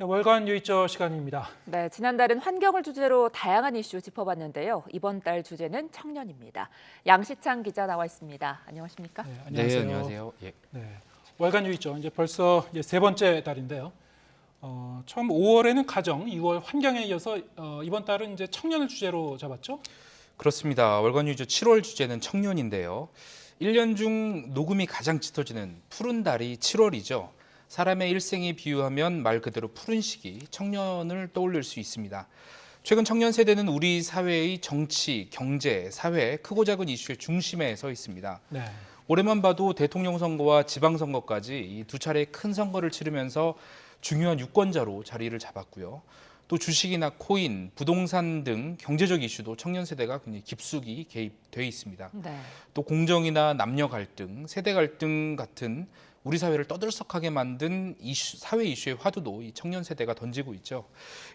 네, 월간 유이저 시간입니다. 네, 지난달은 환경을 주제로 다양한 이슈 짚어봤는데요. 이번 달 주제는 청년입니다. 양시창 기자 나와 있습니다. 안녕하십니까? 네, 네, 안녕하세요. 예. 네, 월간 유이저 이제 벌써 이제 세 번째 달인데요. 어, 처음 5월에는 가정, 6월 환경에 이어서 어, 이번 달은 이제 청년을 주제로 잡았죠. 그렇습니다. 월간 유저 7월 주제는 청년인데요. 1년 중 녹음이 가장 짙어지는 푸른 달이 7월이죠. 사람의 일생에 비유하면 말 그대로 푸른 시기, 청년을 떠올릴 수 있습니다. 최근 청년 세대는 우리 사회의 정치, 경제, 사회 크고 작은 이슈의 중심에 서 있습니다. 네, 올해만 봐도 대통령 선거와 지방 선거까지 이두 차례 큰 선거를 치르면서 중요한 유권자로 자리를 잡았고요. 또 주식이나 코인, 부동산 등 경제적 이슈도 청년 세대가 굉장히 깊숙이 개입돼 있습니다. 네. 또 공정이나 남녀 갈등, 세대 갈등 같은 우리 사회를 떠들썩하게 만든 이슈, 사회 이슈의 화두도 이 청년 세대가 던지고 있죠.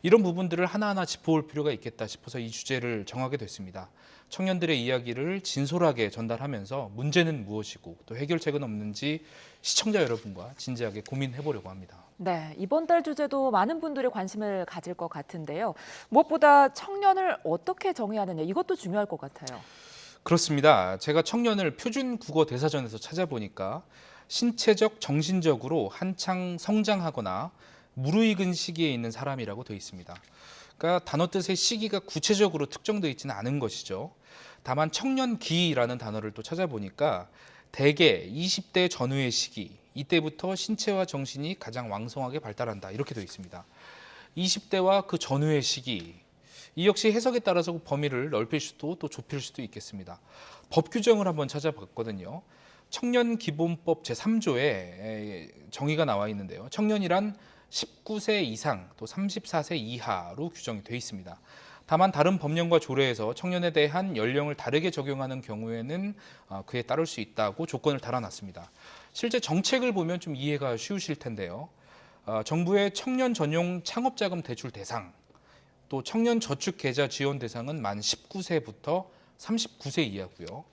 이런 부분들을 하나하나 짚어볼 필요가 있겠다 싶어서 이 주제를 정하게 됐습니다. 청년들의 이야기를 진솔하게 전달하면서 문제는 무엇이고 또 해결책은 없는지 시청자 여러분과 진지하게 고민해 보려고 합니다. 네, 이번 달 주제도 많은 분들이 관심을 가질 것 같은데요. 무엇보다 청년을 어떻게 정의해야 하느냐 이것도 중요할 것 같아요. 그렇습니다. 제가 청년을 표준 국어 대사전에서 찾아보니까 신체적, 정신적으로 한창 성장하거나 무르익은 시기에 있는 사람이라고 되어 있습니다. 그러니까 단어 뜻의 시기가 구체적으로 특정되어 있지는 않은 것이죠. 다만 청년기라는 단어를 또 찾아보니까 대개 20대 전후의 시기, 이때부터 신체와 정신이 가장 왕성하게 발달한다 이렇게 되어 있습니다. 20대와 그 전후의 시기, 이 역시 해석에 따라서 범위를 넓힐 수도 또 좁힐 수도 있겠습니다. 법 규정을 한번 찾아봤거든요. 청년 기본법 제3조에 정의가 나와 있는데요. 청년이란 19세 이상 또 34세 이하로 규정이 되어 있습니다. 다만 다른 법령과 조례에서 청년에 대한 연령을 다르게 적용하는 경우에는 어, 그에 따를 수 있다고 조건을 달아놨습니다. 실제 정책을 보면 좀 이해가 쉬우실 텐데요. 어, 정부의 청년 전용 창업자금 대출 대상 또 청년 저축 계좌 지원 대상은 만 19세부터 39세 이하고요.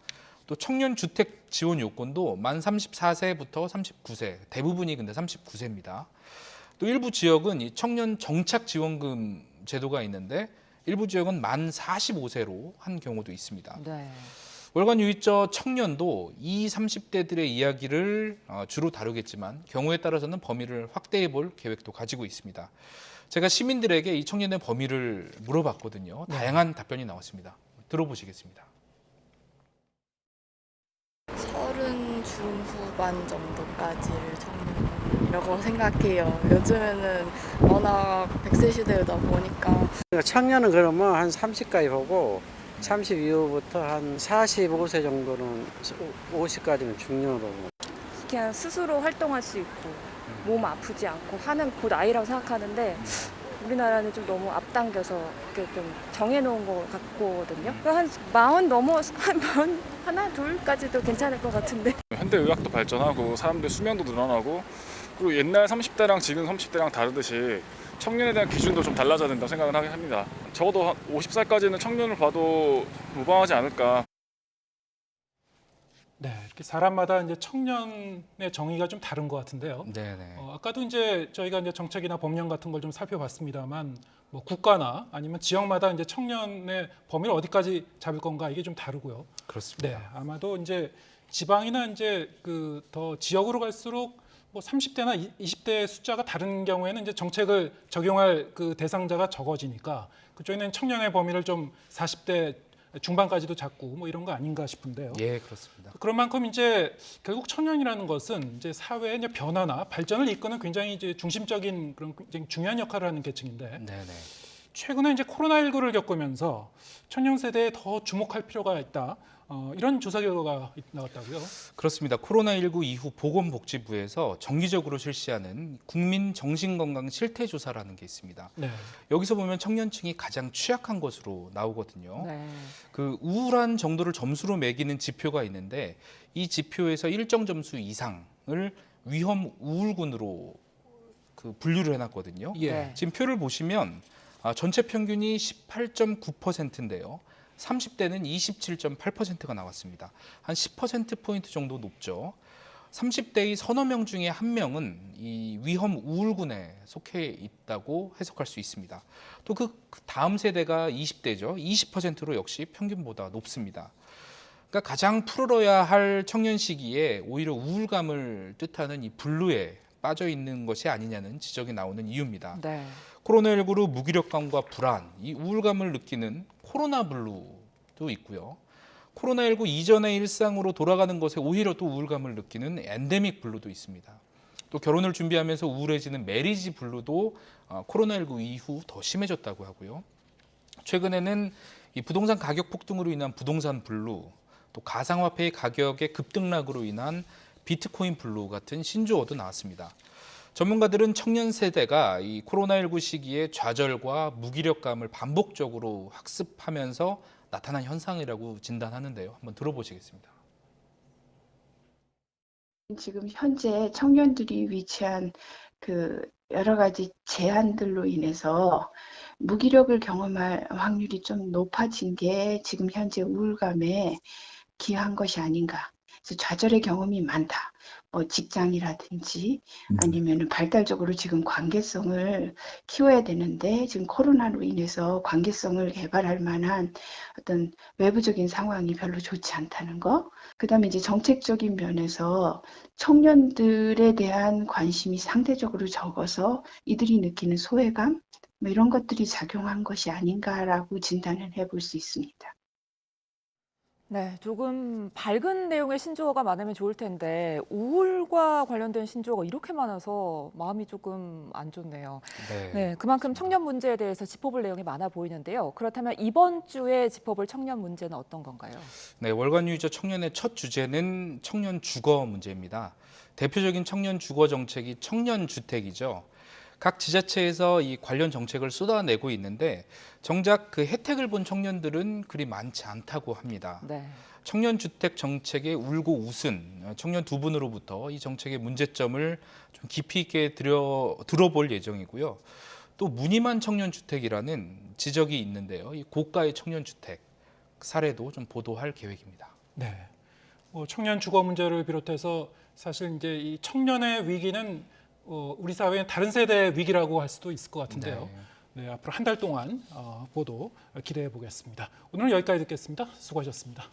또 청년 주택 지원 요건도 만 34세부터 39세, 대부분이 근데 39세입니다. 또 일부 지역은 이 청년 정착 지원금 제도가 있는데 일부 지역은 만 45세로 한 경우도 있습니다. 네. 월간 유이저 청년도 이 30대들의 이야기를 어, 주로 다루겠지만 경우에 따라서는 범위를 확대해 볼 계획도 가지고 있습니다. 제가 시민들에게 이 청년의 범위를 물어봤거든요. 다양한 답변이 나왔습니다. 들어보시겠습니다. 서른 중후반 정도까지를 청년이라고 생각해요. 요즘에는 워낙 100세 시대다 보니까 청년은 그러면 한 30까지 보고 30 이후부터 한 45세 정도는 50까지는 중년으로. 그냥 스스로 활동할 수 있고 몸 아프지 않고 하는 곧 아이라고 생각하는데 우리나라는 좀 너무 앞당겨서 이렇게 좀 정해놓은 것 같거든요. 한 마흔 넘어 한 마흔 하나 둘까지도 괜찮을 것 같은데. 현대 의학도 발전하고 사람들 수명도 늘어나고 그리고 옛날 30대랑 지금 30대랑 다르듯이 청년에 대한 기준도 좀 달라져야 된다고 생각을 하긴 합니다. 적어도 한 50살까지는 청년을 봐도 무방하지 않을까. 네, 이렇게 사람마다 이제 청년의 정의가 좀 다른 것 같은데요. 네 네. 어, 아까도 이제 저희가 이제 정책이나 법령 같은 걸 좀 살펴봤습니다만 뭐 국가나 아니면 지역마다 이제 청년의 범위를 어디까지 잡을 건가 이게 좀 다르고요. 그렇습니다. 네, 아마도 이제 지방이나 이제 그 더 지역으로 갈수록 뭐 30대나 20대 숫자가 다른 경우에는 이제 정책을 적용할 그 대상자가 적어지니까 그쪽에는 청년의 범위를 좀 40대 중반까지도 잡고 뭐 이런 거 아닌가 싶은데요. 예, 그렇습니다. 그런 만큼 이제 결국 청년이라는 것은 이제 사회의 변화나 발전을 이끄는 굉장히 이제 중심적인 그런 굉장히 중요한 역할을 하는 계층인데 네 네. 최근에 이제 코로나19를 겪으면서 청년 세대에 더 주목할 필요가 있다. 어, 이런 조사 결과가 나왔다고요. 그렇습니다. 코로나19 이후 보건복지부에서 정기적으로 실시하는 국민 정신건강 실태 조사라는 게 있습니다. 네. 여기서 보면 청년층이 가장 취약한 것으로 나오거든요. 네. 그 우울한 정도를 점수로 매기는 지표가 있는데 이 지표에서 일정 점수 이상을 위험 우울군으로 그 분류를 해놨거든요. 예. 네. 지금 표를 보시면 아, 전체 평균이 18.9%인데요. 30대는 27.8%가 나왔습니다. 한 10% 포인트 정도 높죠. 30대의 서너 명 중에 한 명은 이 위험 우울군에 속해 있다고 해석할 수 있습니다. 또 그 다음 세대가 20대죠. 20%로 역시 평균보다 높습니다. 그러니까 가장 풀어야 할 청년 시기에 오히려 우울감을 뜻하는 이 블루에 빠져 있는 것이 아니냐는 지적이 나오는 이유입니다. 네. 코로나19로 무기력감과 불안, 이 우울감을 느끼는 코로나 블루도 있고요. 코로나19 이전의 일상으로 돌아가는 것에 오히려 또 우울감을 느끼는 엔데믹 블루도 있습니다. 또 결혼을 준비하면서 우울해지는 메리지 블루도 어, 코로나19 이후 더 심해졌다고 하고요. 최근에는 이 부동산 가격 폭등으로 인한 부동산 블루, 또 가상화폐의 가격의 급등락으로 인한 비트코인 블루 같은 신조어도 나왔습니다. 전문가들은 청년 세대가 이 코로나19 시기에 좌절과 무기력감을 반복적으로 학습하면서 나타난 현상이라고 진단하는데요. 한번 들어보시겠습니다. 지금 현재 청년들이 위치한 그 여러 가지 제한들로 인해서 무기력을 경험할 확률이 좀 높아진 게 지금 현재 우울감에 기여한 것이 아닌가. 그래서 좌절의 경험이 많다. 뭐 직장이라든지 아니면 발달적으로 지금 관계성을 키워야 되는데 지금 코로나로 인해서 관계성을 개발할 만한 어떤 외부적인 상황이 별로 좋지 않다는 거. 그다음에 이제 정책적인 면에서 청년들에 대한 관심이 상대적으로 적어서 이들이 느끼는 소외감 뭐 이런 것들이 작용한 것이 아닌가라고 진단을 해볼 수 있습니다. 네, 조금 밝은 내용의 신조어가 많으면 좋을 텐데 우울과 관련된 신조어가 이렇게 많아서 마음이 조금 안 좋네요. 네, 그만큼 청년 문제에 대해서 짚어볼 내용이 많아 보이는데요. 그렇다면 이번 주에 짚어볼 청년 문제는 어떤 건가요? 네, 월간 유저 청년의 첫 주제는 청년 주거 문제입니다. 대표적인 청년 주거 정책이 청년 주택이죠. 각 지자체에서 이 관련 정책을 쏟아내고 있는데 정작 그 혜택을 본 청년들은 그리 많지 않다고 합니다. 네. 청년 주택 정책의 울고 웃은 청년 두 분으로부터 이 정책의 문제점을 좀 깊이 있게 들여 들어볼 예정이고요. 또 무늬만 청년 주택이라는 지적이 있는데요. 이 고가의 청년 주택 사례도 좀 보도할 계획입니다. 네. 뭐 청년 주거 문제를 비롯해서 사실 이제 이 청년의 위기는 어, 우리 사회의 다른 세대의 위기라고 할 수도 있을 것 같은데요. 네, 앞으로 한 달 동안 어, 보도 기대해 보겠습니다. 오늘은 여기까지 듣겠습니다. 수고하셨습니다.